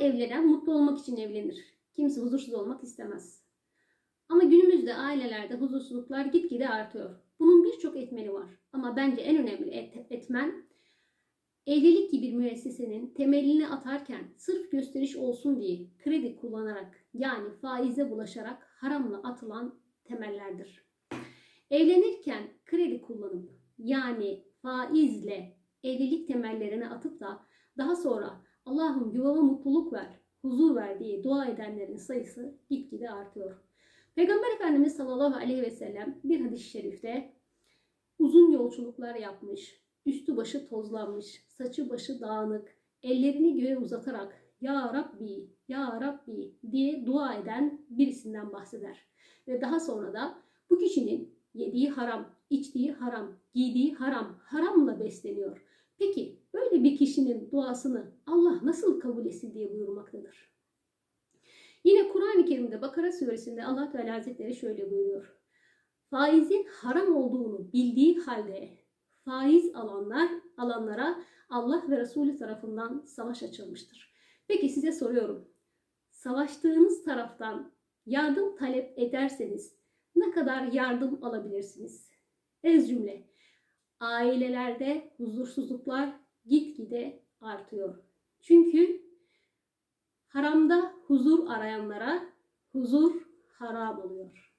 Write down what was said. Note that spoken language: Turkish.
evlenen mutlu olmak için evlenir. Kimse huzursuz olmak istemez. Ama günümüzde ailelerde huzursuzluklar gitgide artıyor. Bunun birçok etmeni var. Ama bence en önemli et- etmen evlilik gibi bir müessesenin temelini atarken sırf gösteriş olsun diye kredi kullanarak yani faize bulaşarak haramla atılan temellerdir. Evlenirken kredi kullanıp yani faizle evlilik temellerine atıp da daha sonra Allah'ım yuvama mutluluk ver, huzur ver diye dua edenlerin sayısı gitgide artıyor. Peygamber Efendimiz sallallahu aleyhi ve sellem bir hadis-i şerifte uzun yolculuklar yapmış, üstü başı tozlanmış, saçı başı dağınık, ellerini göğe uzatarak Ya Rabbi, Ya Rabbi diye dua eden birisinden bahseder. Ve daha sonra da bu kişinin yediği haram, içtiği haram, giydiği haram, haramla besleniyor. Böyle bir kişinin duasını Allah nasıl kabul etsin diye buyurmaktadır. Yine Kur'an-ı Kerim'de Bakara suresinde Allah Teala Hazretleri şöyle buyuruyor. Faizin haram olduğunu bildiği halde faiz alanlar alanlara Allah ve Resulü tarafından savaş açılmıştır. Peki size soruyorum. Savaştığınız taraftan yardım talep ederseniz ne kadar yardım alabilirsiniz? Ez cümle. Ailelerde huzursuzluklar gitgide artıyor. Çünkü haramda huzur arayanlara huzur haram oluyor.